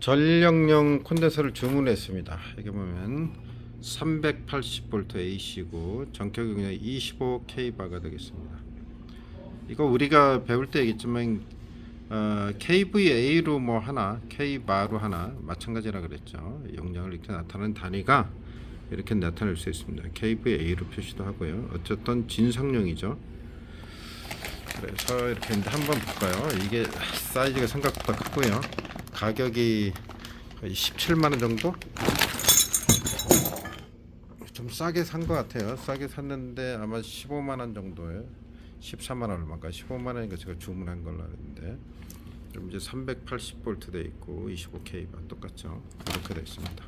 전력용 콘덴서를 주문했습니다. 여기 보면 380V AC고 전격 용량이 25K 바가 되겠습니다. 이거 우리가 배울 때 얘기했지만 어, KVA로 뭐 하나, K바로 하나 마찬가지라 그랬죠. 용량을 이렇게 나타내는 단위가 이렇게 나타낼 수 있습니다. KVA로 표시도 하고요. 어쨌든 진상용이죠. 그래서 이렇게 한번 볼까요? 이게 사이즈가 생각보다 크고요. 가격이 거의 17만 원 정도? 좀 싸게 산 것 같아요. 싸게 샀는데 아마 15만 원 정도에 13만 원 얼마인가 15만 원인가 제가 주문한 걸로 아는데 그럼 이제 380V 돼 있고 25K가 똑같죠. 이렇게 돼 있습니다.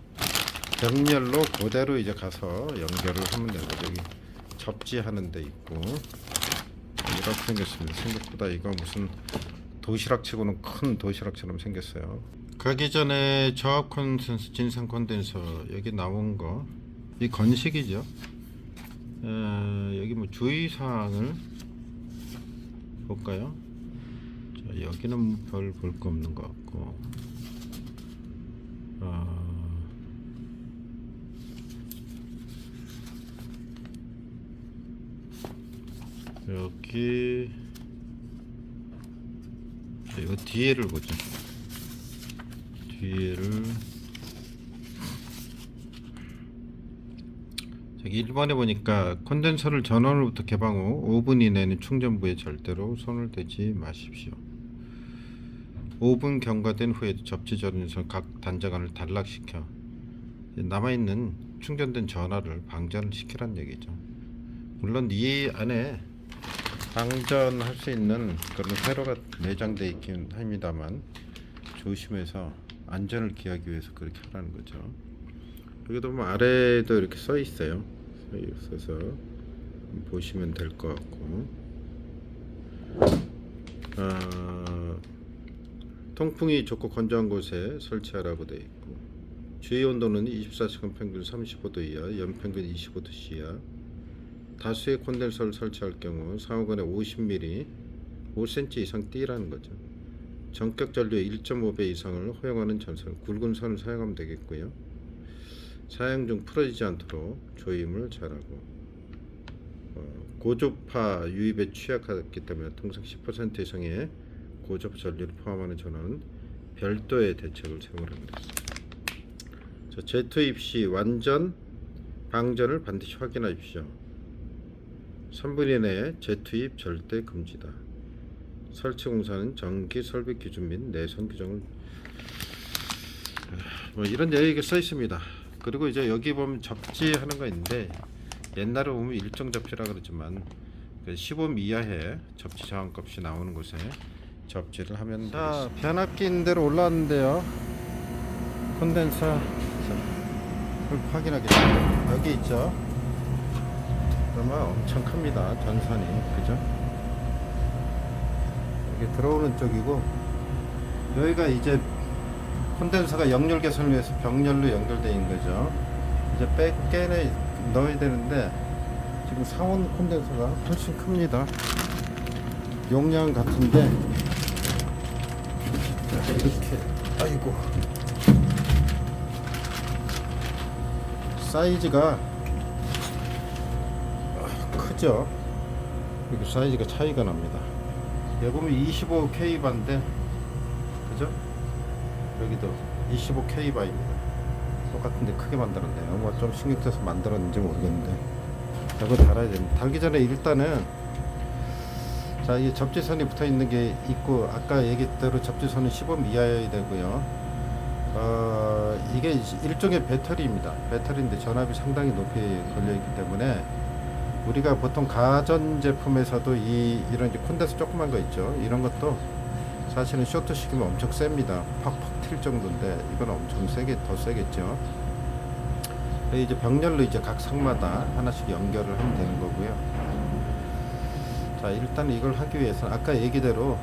병렬로 그대로 이제 가서 연결을 하면 되고 여기 접지 하는 데 있고 이렇게 생겼습니다. 생각보다 이거 무슨 도시락치고는 큰 도시락처럼 생겼어요. 가기 전에 저압 콘덴서, 진상 콘덴서 여기 나온 거 이 건식이죠. 에, 여기 뭐 주의 사항을 볼까요? 자, 여기는 별 볼 거 없는 것 같고. 어, 여기 자, 이거 뒤에를 보죠. 뒤에를 저기 1번에 보니까 콘덴서를 전원으로부터 개방 후 5분 이내는 충전부에 절대로 손을 대지 마십시오. 5분 경과된 후에도 접지 전원에서 각 단자간을 단락시켜 남아있는 충전된 전화를 방전을 시키란 얘기죠. 물론 이 안에 방전할 수 있는 그런 회로가 내장되어 있긴 합니다만 조심해서 안전을 기하기 위해서 그렇게 하라는 거죠. 여기도 뭐 아래에도 이렇게 써 있어요. 써 있어서 보시면 될 것 같고. 아, 통풍이 좋고 건조한 곳에 설치하라고 되어 있고 주의 온도는 24시간 평균 35도 이하, 연평균 25도 이하. 다수의 콘덴서를 설치할 경우 상호간에 50mm, 5cm 이상 띄라는 거죠. 전격 전류의 1.5배 이상을 허용하는 전선, 굵은 선을 사용하면 되겠고요. 사용 중 풀어지지 않도록 조임을 잘하고 어, 고조파 유입에 취약하기 때문에 통상 10% 이상의 고조파 전류를 포함하는 전원은 별도의 대책을 세우랍니다. 자, 재투입 시 완전 방전을 반드시 확인하십시오. 3분 이내에 재투입 절대 금지다. 설치 공사는 전기 설비 기준 및 내선 규정을 뭐 이런 얘기가 써 있습니다. 그리고 이제 여기 보면 접지 하는 거 있는데 옛날에 보면 일정 접지라 그러지만 15 이하의 접지 저항값이 나오는 곳에 접지를 하면 자 변압기 인 대로 올라왔는데요. 콘덴서 자, 확인하겠습니다. 여기 있죠. 그러면 엄청 큽니다. 전선이 그죠? 여기 들어오는 쪽이고 여기가 이제 콘덴서가 역열 개선을 위해서 병렬로 연결되어 있는 거죠. 이제 빼 깨내 넣어야 되는데 지금 상온 콘덴서가 훨씬 큽니다. 용량 같은데 자, 이렇게 아이고 사이즈가 크죠. 이렇게 사이즈가 차이가 납니다. 여기 보면 25K 반인데 그죠? 여기도 25K 바입니다. 똑같은데 크게 만들었네요. 뭐좀 신경 써서 만들었는지 모르겠는데 이거 달아야 됩니다. 달기 전에 일단은 자, 이 접지선이 붙어 있는 게 있고 아까 얘기대로 접지선은 15 이하여야 되고요. 어, 이게 일종의 배터리입니다. 배터리인데 전압이 상당히 높이 걸려 있기 때문에 우리가 보통 가전 제품에서도 이 이런 이제 콘덴서 조그만 거 있죠. 이런 것도 사실은 쇼트 시키면 엄청 셉니다. 팍팍 튈 정도인데 이건 엄청 세게 더 세겠죠. 이제 병렬로 이제 각 상마다 하나씩 연결을 하면 되는 거고요. 자 일단 이걸 하기 위해서 아까 얘기대로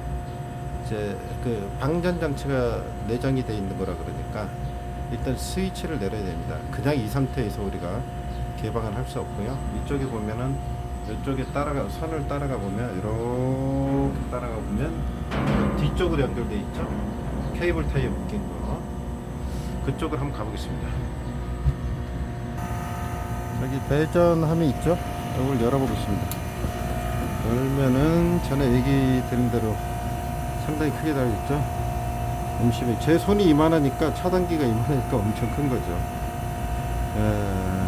이제 그 방전 장치가 내장이 돼 있는 거라 그러니까 일단 스위치를 내려야 됩니다. 그냥 이 상태에서 우리가 개방을 할 수 없고요. 이쪽에 보면은 이쪽에 따라가 선을 따라가 보면 이렇게 따라가 보면 뒤쪽으로 연결돼 있죠. 케이블 타이에 묶인 거 그쪽을 한번 가보겠습니다. 여기 배전함이 있죠? 이걸 열어보겠습니다. 열면은 전에 얘기 드린 대로 상당히 크게 달려있죠? MCB. 제 손이 이만하니까 차단기가 이만하니까 엄청 큰 거죠. 에,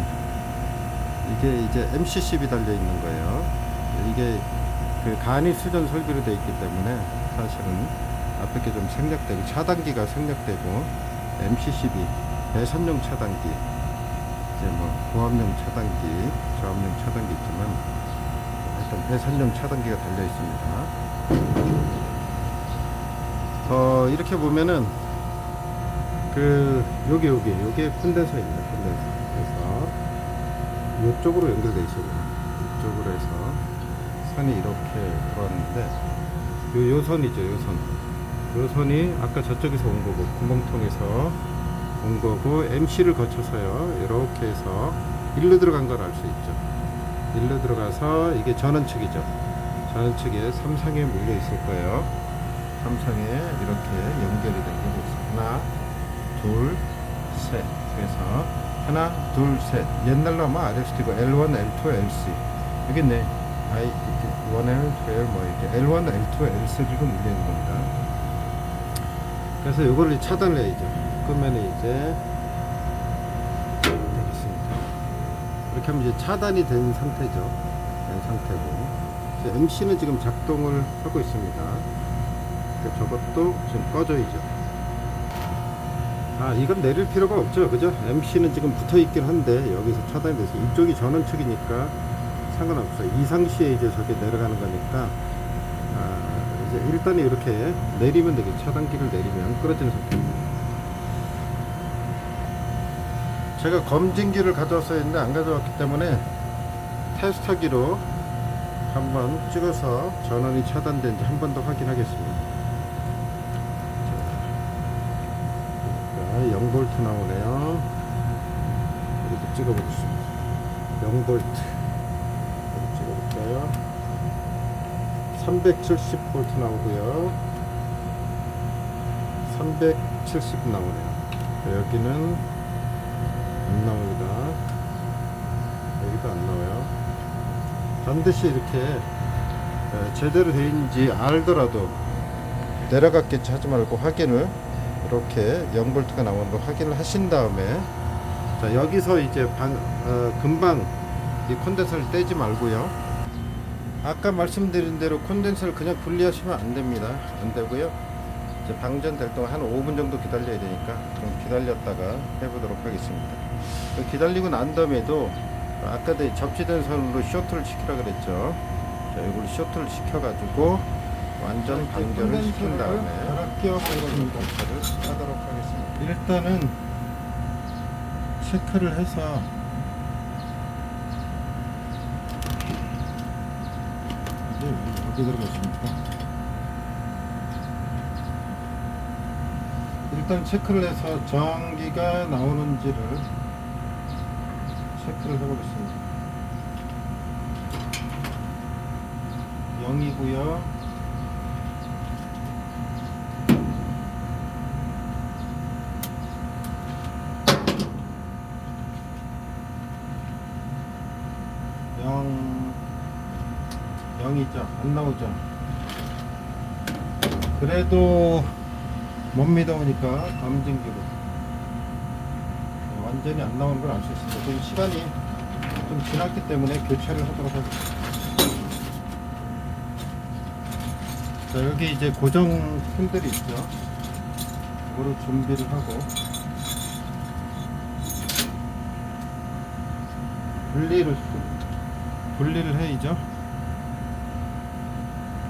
이게 이제 MCCB 달려 있는 거예요. 이게 그 간이 수전 설비로 되어 있기 때문에 사실은 앞에 게 좀 생략되고 차단기가 생략되고 MCCB 배선용 차단기 이제 뭐 고압용 차단기 저압용 차단기 있지만 일단 배선용 차단기가 달려 있습니다. 어 이렇게 보면은 그 여기 여기 여기 콘덴서입니다. 콘덴서 이쪽으로 연결돼 있어요. 이쪽으로 해서 선이 이렇게 들어왔는데 요, 요 선이죠, 요 선. 요 선이 아까 저쪽에서 온 거고, 구멍통에서 온 거고, MC를 거쳐서요, 이렇게 해서 일로 들어간 걸 알 수 있죠. 일로 들어가서 이게 전원 측이죠. 전원 측에 삼상에 물려 있을 거예요. 삼상에 이렇게 연결이 된 게 있어요. 하나, 둘, 셋. 그래서 하나, 둘, 셋. 옛날로 하면 RST고 L1, L2, L3. 여기 있네. I, 1L, 2L, 뭐 이렇게 L1, L2, L3로 물려 있는 겁니다. 그래서 이거를 차단을 해야죠. 그러면 이제 되겠습니다. 이렇게 하면 이제 차단이 된 상태죠. 된 상태고. MC는 지금 작동을 하고 있습니다. 그러니까 저것도 지금 꺼져야죠. 아, 이건 내릴 필요가 없죠. 그죠? MC는 지금 붙어 있긴 한데, 여기서 차단이 돼서 이쪽이 전원 측이니까 상관없어요. 이상시에 이제 저게 내려가는 거니까, 아, 이제 일단 이렇게 내리면 되겠죠. 차단기를 내리면 끌어지는 상태입니다. 제가 검진기를 가져왔어야 했는데 안 가져왔기 때문에 테스터기로 한번 찍어서 전원이 차단된지 한 번 더 확인하겠습니다. 자, 0볼트 나오네요. 이렇게 찍어보겠습니다. 0 볼트. 찍어볼까요? 370 볼트 나오고요. 370 나오네요. 여기는 안 나옵니다. 여기도 안 나와요. 반드시 이렇게 에, 제대로 되어 있는지 알더라도 내려갔겠지 하지 말고 확인을 이렇게 0볼트가 나오는 걸 확인을 하신 다음에 자 여기서 이제 방, 어, 금방 이 콘덴서를 떼지 말고요. 아까 말씀드린 대로 콘덴서를 그냥 분리하시면 안 됩니다. 안 되고요. 이제 방전될 동안 한 5분 정도 기다려야 되니까 좀 기다렸다가 해보도록 하겠습니다. 그 기다리고 난 다음에도 아까도 접지된 선으로 쇼트를 시키라 그랬죠. 자, 이걸 쇼트를 시켜가지고 완전 방전을 시킨 다음에 공차를 하도록 하겠습니다. 일단은 체크를 해서 들어가 있습니까? 일단 체크를 해서 전기가 나오는지를 체크를 해보겠습니다. 0이고요. 0이죠. 안 나오죠. 그래도 못 믿어오니까 검증기로 완전히 안 나오는 걸 알 수 있습니다. 지금 시간이 좀 지났기 때문에 교체를 하도록 하겠습니다. 자, 여기 이제 고정 핀들이 있죠. 이거를 준비를 하고 분리를 분리를 해야죠.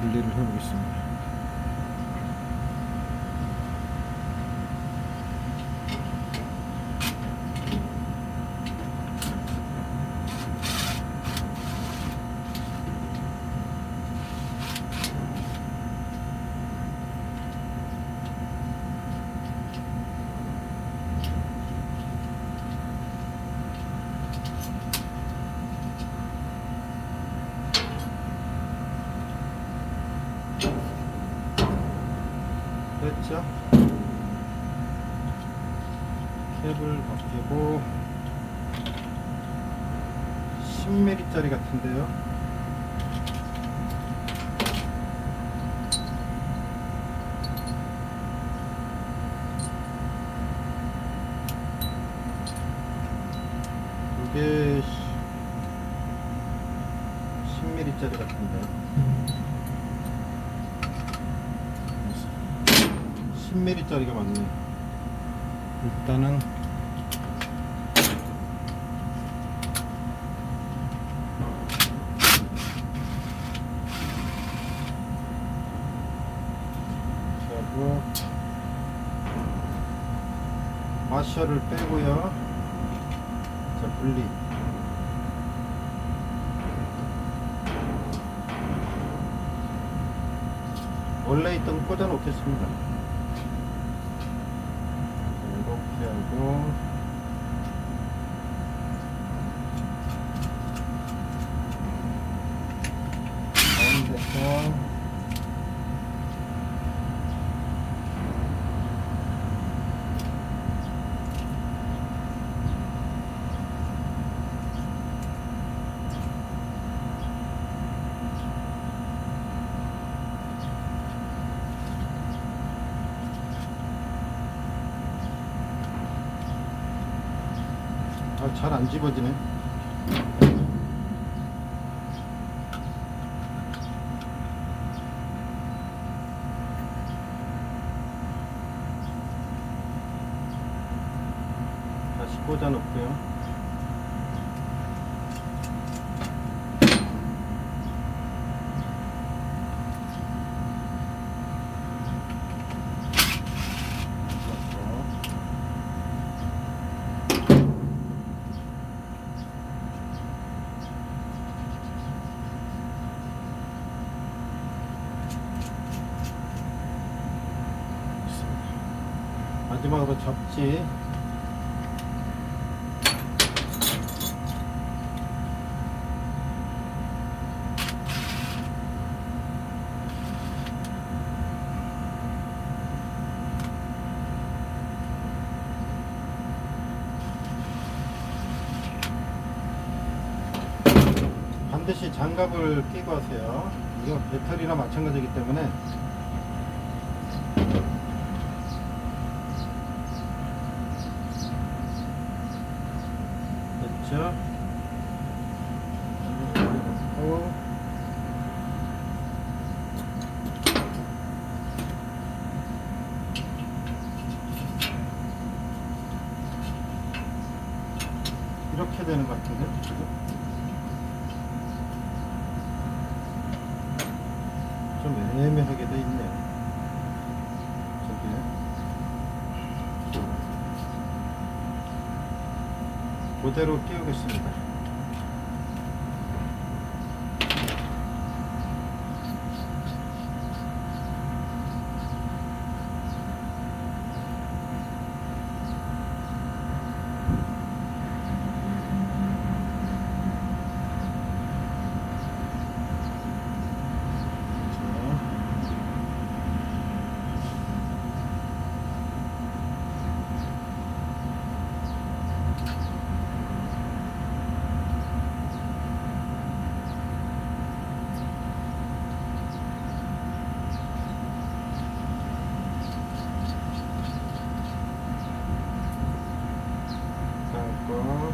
분리를 해보겠습니다. 10mm짜리 같은데요. 이게 10mm짜리 같은데. 10mm짜리가 맞네. 일단은 하고 마셔를 빼고요. 자 분리. 원래 있던 거 꽂아 놓겠습니다. 이렇게 하고 가운데서 아, 잘 안 집어지네. 다시 꽂아 놓고요. 넣고. 마지막으로 접지 반드시 장갑을 끼고 하세요. 이거 배터리나 마찬가지이기 때문에 됐죠? 그리고 이렇게 되는 것 같은데 그죠? 좀 애매하게 돼 있네요 저기에 그대로 끼우겠습니다. 담고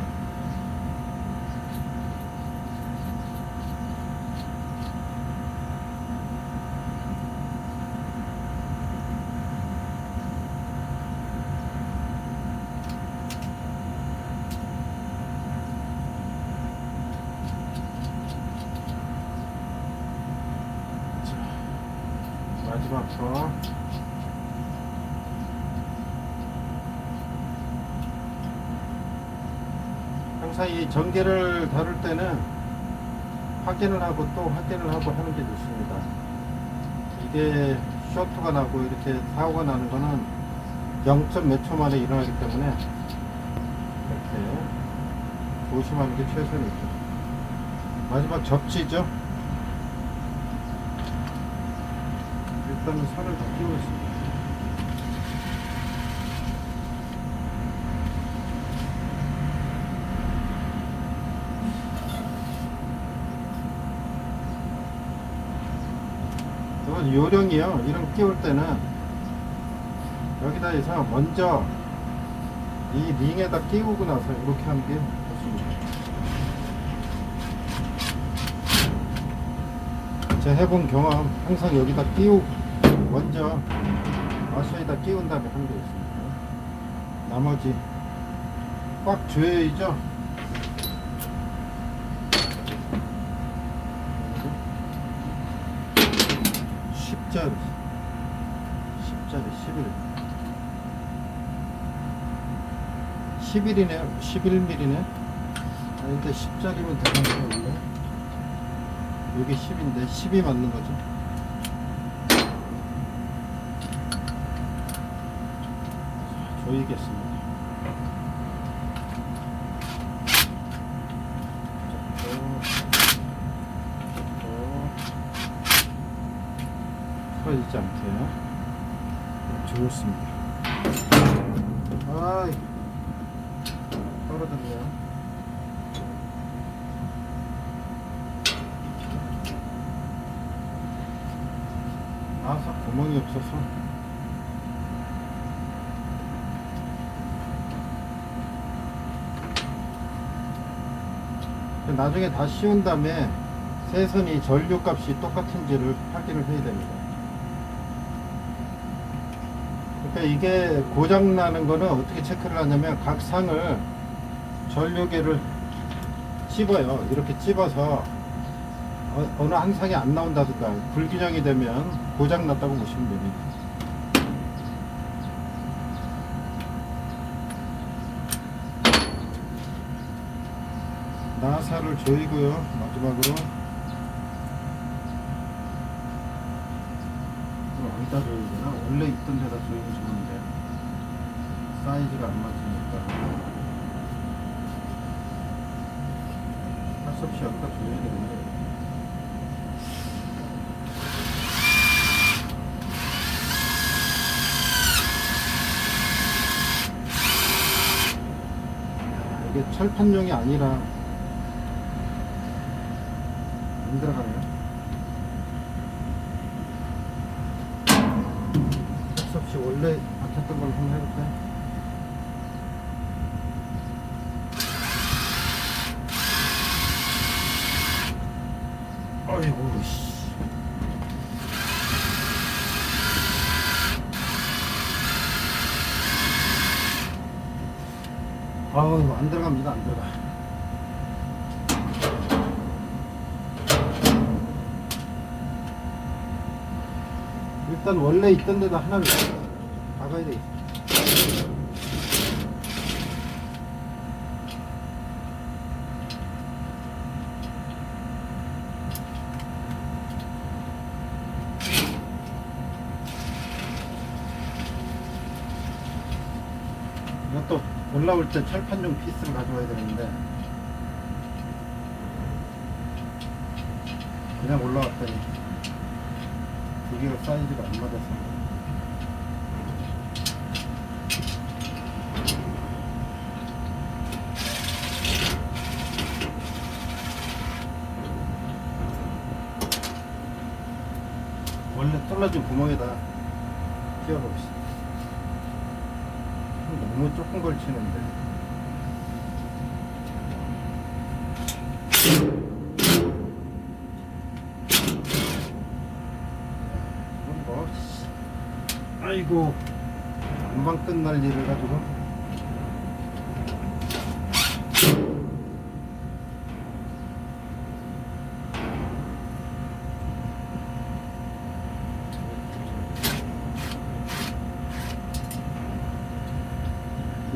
자, 마지막 거 항상 이 전개를 다룰 때는 확인을 하고 또 확인을 하고 하는 게 좋습니다. 이게 쇼트가 나고 이렇게 사고가 나는 거는 0. 몇 초 만에 일어나기 때문에 이렇게 조심하는 게 최선이죠. 마지막 접지죠. 일단은 선을 다 끼우겠습니다. 요령이요. 이런 끼울 때는 여기다 해서 먼저 이 링에다 끼우고 나서 이렇게 하는 게 좋습니다. 제가 해본 경험 항상 여기다 끼우 먼저 와셔에다 끼운 다음에 하는 게 있습니다. 나머지 꽉 조여야죠. 십자리 십자리 11 11이네요 11mm네? 아닌데 10짜리면 되는 거 원래 이게 10인데 10이 맞는 거죠? 자, 조이겠습니다 풀어지지 않게 조였습니다. 아이 떨어졌네요. 나사 구멍이 없어서. 나중에 다 씌운 다음에 세선이 전류값이 똑같은지를 확인을 해야 됩니다. 그러니까 이게 고장 나는 거는 어떻게 체크를 하냐면 각 상을 전류계를 찝어요. 이렇게 찝어서 어, 어느 한 상이 안 나온다든가 불균형이 되면 고장 났다고 보시면 됩니다. 나사를 조이고요. 마지막으로 조여야 되나? 원래 있던 데다 조이면 좋은데 사이즈가 안 맞으니까 할 수 없이 여기다 조여야 되겠네 이게 철판용이 아니라 안 들어가네요 할 수 없이 원래 박혔던 걸 한번 해볼까요? 어이구 씨. 아우 안 들어갑니다. 안 들어가 일단 원래 있던 데다 하나를 박아야 되겠어 이것도 올라올 때 철판용 피스를 가져와야 되는데 그냥 올라왔더니 두 개가 사이즈가 안 맞아서. 원래 뚫어진 구멍에다 끼워봅시다 조금 걸치는데 뭐 씨. 아이고 금방 끝날 일을 가지고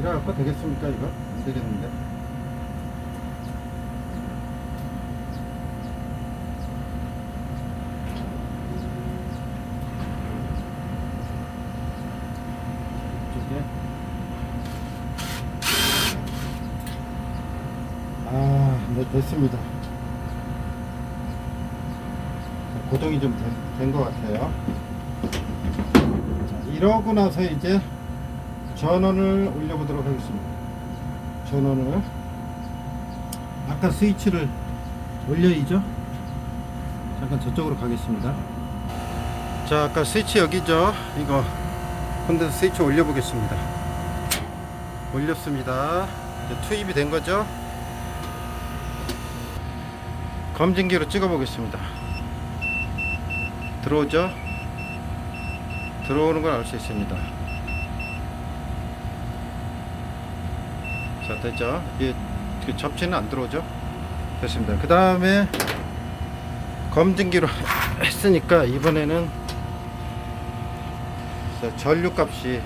일할 거 되겠습니까 이거? 안 되겠는데 이쪽에 아, 네 됐습니다. 자, 고정이 좀 된 것 같아요. 자, 이러고 나서 이제 전원을 올려보도록 하겠습니다. 전원을. 아까 스위치를 올려야죠. 잠깐 저쪽으로 가겠습니다. 자 아까 스위치 여기죠? 이거. 콘덴서 스위치 올려보겠습니다. 올렸습니다. 이제 투입이 된 거죠? 검진기로 찍어 보겠습니다. 들어오죠? 들어오는 걸 알 수 있습니다 자 됐죠? 이게 그 접지는 안 들어오죠? 됐습니다. 그 다음에 검진기로 했으니까 이번에는 자, 전류값이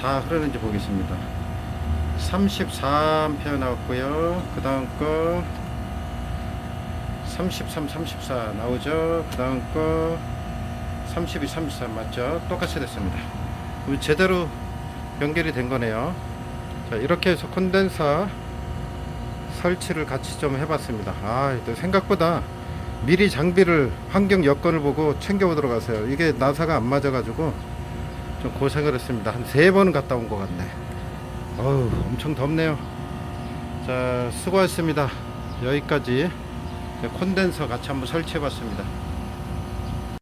다 흐르는지 보겠습니다. 34A 나왔고요. 그 다음 거 33, 34 나오죠? 그 다음 거 32, 34 맞죠? 똑같이 됐습니다. 제대로 연결이 된 거네요 자 이렇게 해서 콘덴서 설치를 같이 좀 해봤습니다. 아또 생각보다 미리 장비를 환경 여건을 보고 챙겨오도록 하세요. 이게 나사가 안 맞아 가지고 좀 고생을 했습니다. 한 세 번은 갔다 온 것 같네. 어우 엄청 덥네요. 자 수고하셨습니다. 여기까지 콘덴서 같이 한번 설치해 봤습니다